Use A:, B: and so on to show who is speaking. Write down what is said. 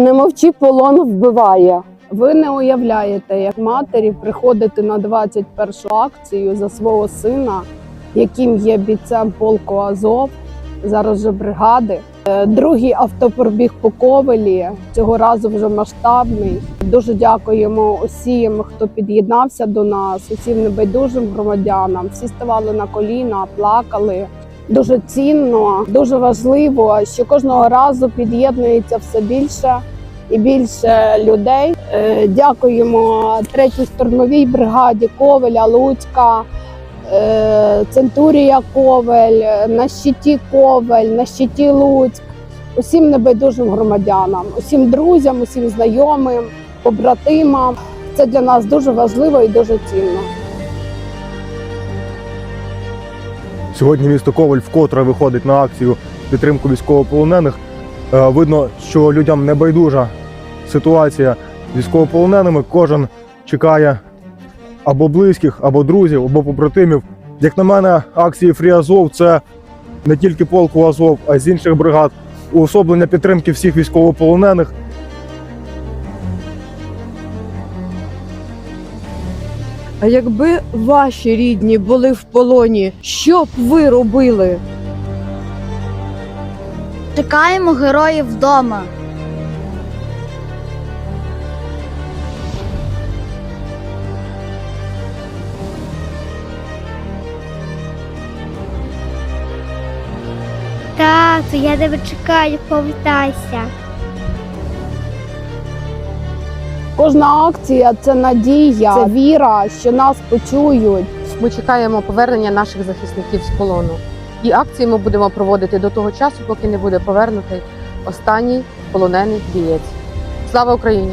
A: Не мовчи, полон вбиває. Ви не уявляєте, як матері приходити на 21 акцію за свого сина, яким є бійцем полку Азов, зараз же бригади. Е, Другий автопробіг по Ковелі цього разу вже масштабний. Дуже дякуємо усім, хто під'єднався до нас, усім небайдужим громадянам. Всі ставали на коліна, плакали. Дуже цінно, дуже важливо, що кожного разу під'єднується все більше і більше людей. Е, Дякуємо третій штурмовій бригаді Ковеля, Луцька, е, Центурія Ковель, е, на щиті Ковель, на щиті Луцьк, усім небайдужим громадянам, усім друзям, усім знайомим, побратимам. Це для нас дуже важливо і дуже цінно.
B: Сьогодні місто Коваль вкотре виходить на акцію підтримку військовополонених. Е, Видно, що людям не байдужа ситуація з військовополоненими. Кожен чекає або близьких, або друзів, або побратимів. Як на мене, акції Фрі Азов це не тільки полку Азов, а з інших бригад. Уособлення підтримки всіх військовополонених.
C: А якби ваші рідні були в полоні, що б ви робили?
D: Чекаємо героїв вдома.
E: Тату, я тебе чекаю, повертайся.
A: Кожна акція це надія, це віра, що нас почують.
F: Ми чекаємо повернення наших захисників з полону. І акції ми будемо проводити до того часу, поки не буде повернутий останній полонений бієць. Слава Україні!